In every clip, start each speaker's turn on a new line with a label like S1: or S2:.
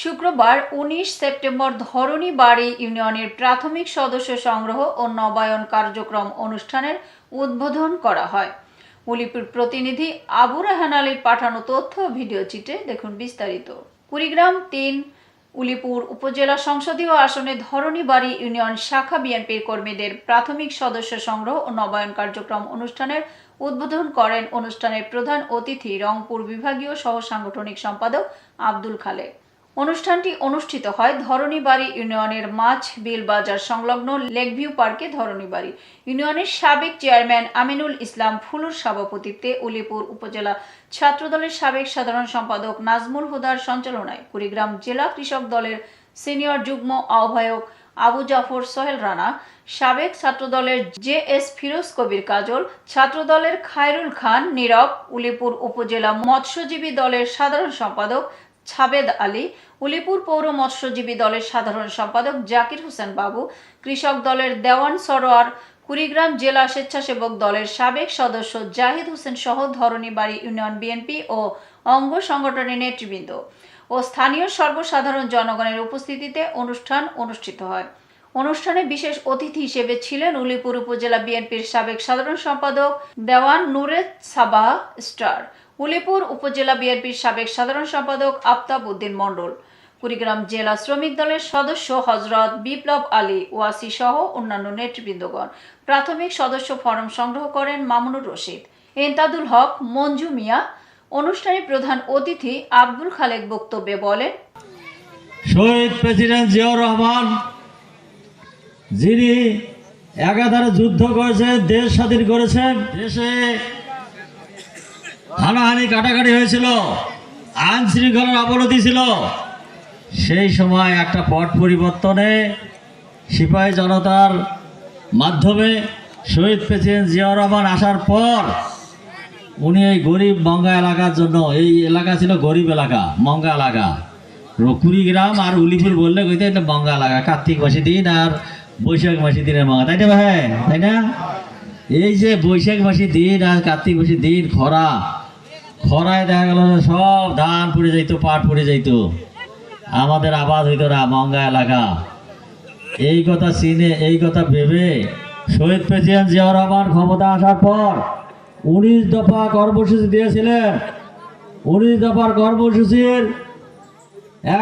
S1: শুক্রবার উনিশ সেপ্টেম্বর ধরণী বাড়ি ইউনিয়নের প্রাথমিক সদস্য সংগ্রহ ও নবায়ন কার্যক্রম অনুষ্ঠানের উদ্বোধন করা হয়। উলিপুর প্রতিনিধি আবু রাহান আলীর পাঠানো তথ্য ভিডিও চিত্রে দেখুন বিস্তারিত। কুড়িগ্রাম তিন, উলিপুর উপজেলা সংসদীয় আসনে ধরণী বাড়ি ইউনিয়ন শাখা বিএনপির কর্মীদের প্রাথমিক সদস্য সংগ্রহ ও নবায়ন কার্যক্রম অনুষ্ঠানের উদ্বোধন করেন অনুষ্ঠানের প্রধান অতিথি রংপুর বিভাগীয় সহ সাংগঠনিক সম্পাদক আব্দুল খালেক। অনুষ্ঠানটি অনুষ্ঠিত হয় ধরণীবাড়ি ইউনিয়নের মাছ বিল বাজার সংলগ্ন লেকভিউ পার্কে ধরণীবাড়ি। ইউনিয়নের সাবেক চেয়ারম্যান আমিনুল ইসলাম ফুলুর সভাপতিত্বে উলিপুর উপজেলা ছাত্রদলের সাবেক সাধারণ সম্পাদক নাজমুল হুদার সঞ্চালনায় কুড়িগ্রাম জেলা কৃষক দলের সিনিয়র যুগ্ম আহ্বায়ক আবু জাফর সোহেল রানা, সাবেক ছাত্রদলের জে এস ফিরোজ কবির কাজল, ছাত্রদলের খায়রুল খান নীরব, উলিপুর উপজেলা মৎস্যজীবী দলের সাধারণ সম্পাদক ছাবেদ আলী, উলিপুর পৌর মৎস্যজীবী দলের সাধারণ সম্পাদক জাকির হোসেন বাবু, কৃষক দলের দেওয়ান সরোয়ার, কুড়িগ্রাম জেলা স্বেচ্ছাসেবক দলের সাবেক সদস্য জাহিদ হোসেন সহ ধরণীবাড়ি ইউনিয়ন বিএনপি ও অঙ্গ সংগঠনের নেতৃবৃন্দ ও স্থানীয় সর্বসাধারণ জনগণের উপস্থিতিতে অনুষ্ঠান অনুষ্ঠিত হয়। অনুষ্ঠানে বিশেষ অতিথি হিসেবে ছিলেন উলিপুর উপজেলা বিএনপির সাবেক সাধারণ সম্পাদক দেওয়ান নুরেদ সাবাহ স্টার উলিপুর উপজেলা বিএনপির সাবেক সাধারণ সম্পাদক আফতাব উদ্দিন মণ্ডল, কুড়িগ্রাম জেলা শ্রমিক দলের সদস্য হজরত বিপ্লব আলী ওয়াসি সহ অন্যান্য নেতৃবৃন্দগণ। প্রাথমিক সদস্য ফরম সংগ্রহ করেন মামুনুর রশিদ। এন্তাদুল হক, মঞ্জু মিয়া। অনুষ্ঠানে প্রধান অতিথি আব্দুল খালেক বক্তব্যে বলেন,
S2: শহীদ প্রেসিডেন্ট জিয়াউর রহমান, যিনি একাধারে যুদ্ধ করেছেন, দেশ স্বাধীন করেছেন, দেশে হানাহানি কাটাকাটি হয়েছিল। আইন শৃঙ্খলার অবনতি ছিল। সেই সময় একটা পট পরিবর্তনে সিপাহী জনতার মাধ্যমে শহীদ প্রেসিডেন্ট জিয়াউর রহমান আসার পর উনি এই গরিব মঙ্গা এলাকার জন্য, এই এলাকা ছিল গরিব এলাকা, মঙ্গা এলাকা। কুড়িগ্রাম আর উলিপুর বললে কইতে এটা মঙ্গা এলাকা, কার্তিক মাসি দিন আর বৈশাখ মাসি দিনের মঙ্গা, তাই না ভাই? তাই না? এই যে বৈশাখ মাসি দিন আর কার্তিক মাসি দিন খরা খরায় দেখা গেল সব ধান পড়ে যাইতো, পাট পড়ে যাইতো। আমাদের আবাদ হইতো না, মঙ্গা এলাকা। এই কথা চিনে, এই কথা ভেবে শহীদ প্রেসিডেন্ট জিয়াউর রহমান ক্ষমতা আসার পর উনিশ দফা কর্মসূচি দিয়েছিলেন। উনিশ দফার কর্মসূচির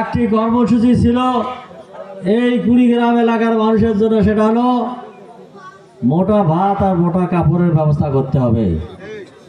S2: একটি কর্মসূচি ছিল এই কুড়িগ্রাম এলাকার মানুষের জন্য, সেটা হলো মোটা ভাত আর মোটা কাপড়ের ব্যবস্থা করতে হবে।